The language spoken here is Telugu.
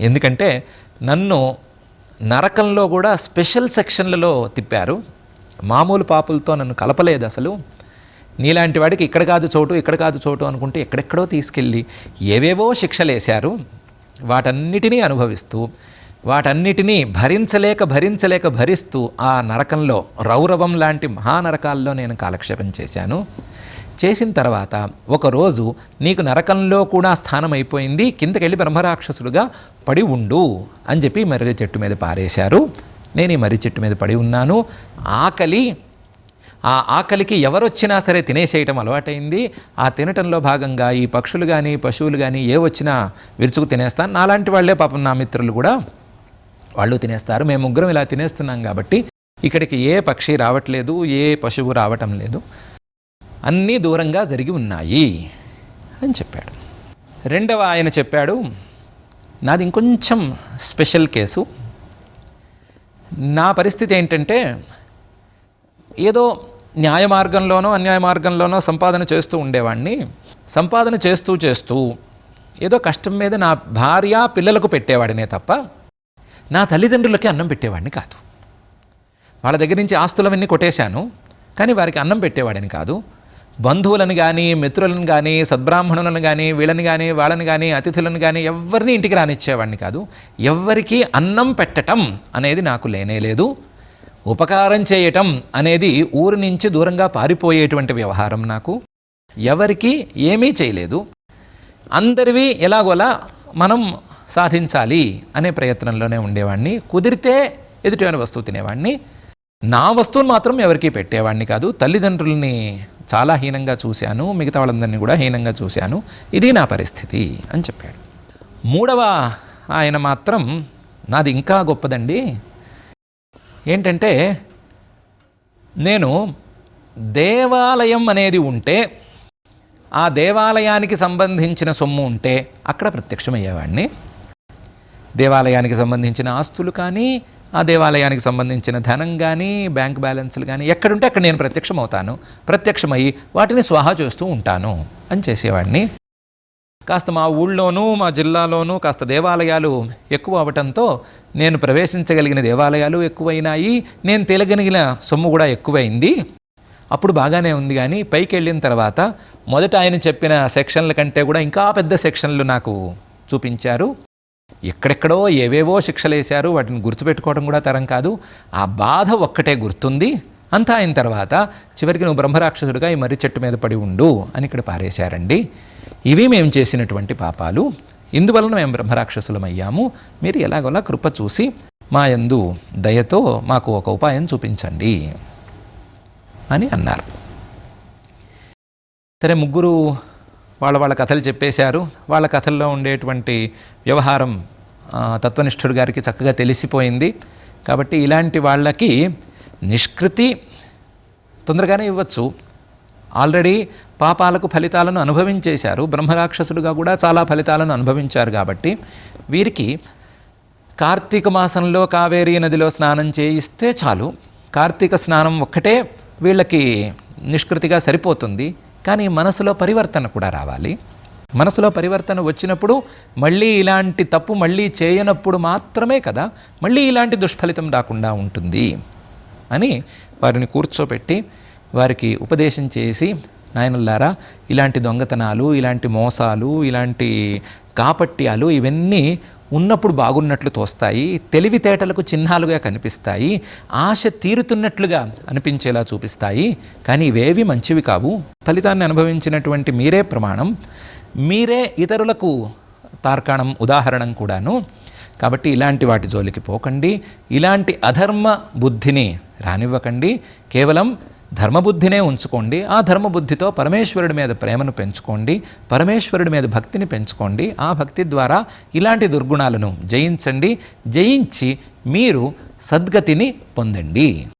ఎందుకంటే నన్ను నరకంలో కూడా స్పెషల్ సెక్షన్లలో తిప్పారు. మామూలు పాపులతో నన్ను కలపలేదు అసలు. నీలాంటి వాడికి ఇక్కడ కాదు చోటు ఇక్కడ కాదు చోటు అనుకుంటే ఎక్కడెక్కడో తీసుకెళ్ళి ఏవేవో శిక్షలు వేశారు వాటన్నిటినీ అనుభవిస్తూ వాటన్నిటినీ భరించలేక భరించలేక భరిస్తూ ఆ నరకంలో రౌరవం లాంటి మహానరకాల్లో నేను కాలక్షేపం చేశాను. చేసిన తర్వాత ఒకరోజు నీకు నరకంలో కూడా స్థానం అయిపోయింది కిందకెళ్ళి బ్రహ్మరాక్షసుడుగా పడి ఉండు అని చెప్పి మర్రి చెట్టు మీద పారేశారు. నేను ఈ మర్రి చెట్టు మీద పడి ఉన్నాను. ఆకలి ఆ ఆకలికి ఎవరొచ్చినా సరే తినేసేయటం అలవాటైంది. ఆ తినటంలో భాగంగా ఈ పక్షులు కానీ పశువులు కానీ ఏ వచ్చినా విరుచుకు తినేస్తాను. నాలాంటి వాళ్ళే పాపం నా మిత్రులు కూడా వాళ్ళు తినేస్తారు. మేము ముగ్గురం ఇలా తినేస్తున్నాం కాబట్టి ఇక్కడికి ఏ పక్షి రావట్లేదు ఏ పశువు రావటం లేదు. అన్నీ దూరంగా జరిగి ఉన్నాయి అని చెప్పాడు. రెండవ ఆయన చెప్పాడు నాది ఇంకొంచెం స్పెషల్ కేసు. నా పరిస్థితి ఏంటంటే ఏదో న్యాయ మార్గంలోనో అన్యాయ మార్గంలోనో సంపాదన చేస్తూ ఉండేవాడిని సంపాదన చేస్తూ చేస్తూ ఏదో కష్టం మీద నా భార్య పిల్లలకు పెట్టేవాడినే తప్ప నా తల్లిదండ్రులకి అన్నం పెట్టేవాడిని కాదు. వాళ్ళ దగ్గర నుంచి ఆస్తులవన్నీ కొట్టేశాను కానీ వారికి అన్నం పెట్టేవాడిని కాదు. బంధువులను కానీ మిత్రులను కానీ సద్బ్రాహ్మణులను కానీ వీళ్ళని కానీ వాళ్ళని కానీ అతిథులను కానీ ఎవరిని ఇంటికి రానిచ్చేవాడిని కాదు. ఎవ్వరికీ అన్నం పెట్టటం అనేది నాకు లేనే లేదు. ఉపకారం చేయటం అనేది ఊరి నుంచి దూరంగా పారిపోయేటువంటి వ్యవహారం నాకు. ఎవరికి ఏమీ చేయలేదు. అందరివి ఎలాగోలా మనం సాధించాలి అనే ప్రయత్నంలోనే ఉండేవాడిని. కుదిరితే ఎదుటివైన వస్తువు తినేవాడిని. నా వస్తువును మాత్రం ఎవరికీ పెట్టేవాడిని కాదు. తల్లిదండ్రుల్ని చాలా హీనంగా చూశాను మిగతా వాళ్ళందరినీ కూడా హీనంగా చూశాను. ఇది నా పరిస్థితి అని చెప్పాడు. మూడవ ఆయన మాత్రం నాది ఇంకా గొప్పదండి. ఏంటంటే నేను దేవాలయం అనేది ఉంటే ఆ దేవాలయానికి సంబంధించిన సొమ్ము ఉంటే అక్కడ ప్రత్యక్షమయ్యేవాడిని. దేవాలయానికి సంబంధించిన ఆస్తులు కానీ ఆ దేవాలయానికి సంబంధించిన ధనం కానీ బ్యాంక్ బ్యాలెన్స్లు కానీ ఎక్కడుంటే అక్కడ నేను ప్రత్యక్షమవుతాను. ప్రత్యక్షమై వాటిని స్వాహా చేస్తూ ఉంటాను అని చేసేవాడిని. కాస్త మా ఊళ్ళోనూ మా జిల్లాలోనూ కాస్త దేవాలయాలు ఎక్కువ అవటంతో నేను ప్రవేశించగలిగిన దేవాలయాలు ఎక్కువైనాయి. నేను తేలగలిగిన సొమ్ము కూడా ఎక్కువైంది. అప్పుడు బాగానే ఉంది కానీ పైకి వెళ్ళిన తర్వాత మొదట ఆయన చెప్పిన సెక్షన్ల కంటే కూడా ఇంకా పెద్ద సెక్షన్లు నాకు చూపించారు. ఎక్కడెక్కడో ఏవేవో శిక్షలు వేశారు వాటిని గుర్తుపెట్టుకోవడం కూడా తరం కాదు. ఆ బాధ ఒక్కటే గుర్తుంది. అంతా అయిన తర్వాత చివరికి నువ్వు బ్రహ్మరాక్షసుడిగా ఈ మర్రి చెట్టు మీద పడి ఉండు అని ఇక్కడ పారేశారండి. ఇవి మేము చేసినటువంటి పాపాలు. ఇందువలన మేము బ్రహ్మరాక్షసులం అయ్యాము మీరు ఎలాగోలా కృప చూసి మా యందు దయతో మాకు ఒక ఉపాయం చూపించండి అని అన్నారు. సరే ముగ్గురు వాళ్ళ వాళ్ళ కథలు చెప్పేశారు. వాళ్ళ కథల్లో ఉండేటువంటి వ్యవహారం తత్వనిష్ఠుడు గారికి చక్కగా తెలిసిపోయింది. కాబట్టి ఇలాంటి వాళ్ళకి నిష్కృతి తొందరగానే ఇవ్వచ్చు. ఆల్రెడీ పాపాలకు ఫలితాలను అనుభవించేశారు. బ్రహ్మరాక్షసుడుగా కూడా చాలా ఫలితాలను అనుభవించారు కాబట్టి వీరికి కార్తీక మాసంలో కావేరీ నదిలో స్నానం చేయిస్తే చాలు. కార్తీక స్నానం ఒక్కటే వీళ్ళకి నిష్కృతిగా సరిపోతుంది. కానీ మనసులో పరివర్తన కూడా రావాలి. మనసులో పరివర్తన వచ్చినప్పుడు మళ్ళీ ఇలాంటి తప్పు మళ్ళీ చేయనప్పుడు మాత్రమే కదా మళ్ళీ ఇలాంటి దుష్ఫలితం రాకుండా ఉంటుంది అని వారిని కూర్చోపెట్టి వారికి ఉపదేశం చేసి నాయనల్లారా ఇలాంటి దొంగతనాలు ఇలాంటి మోసాలు ఇలాంటి కాపట్యాలు ఇవన్నీ ఉన్నప్పుడు బాగున్నట్లు తోస్తాయి తెలివితేటలకు చిహ్నాలుగా కనిపిస్తాయి ఆశ తీరుతున్నట్లుగా అనిపించేలా చూపిస్తాయి కానీ ఇవేవి మంచివి కావు. ఫలితాన్ని అనుభవించినటువంటి మీరే ప్రమాణం. మీరే ఇతరులకు తార్కాణం ఉదాహరణం కూడాను. కాబట్టి ఇలాంటి వాటి జోలికి పోకండి. ఇలాంటి అధర్మ బుద్ధిని రానివ్వకండి. కేవలం ధర్మబుద్ధినే ఉంచుకోండి ఆ ధర్మబుద్ధితో పరమేశ్వరుడి మీద ప్రేమను పెంచుకోండి పరమేశ్వరుడి మీద భక్తిని పెంచుకోండి ఆ భక్తి ద్వారా ఇలాంటి దుర్గుణాలను జయించండి జయించి మీరు సద్గతిని పొందండి.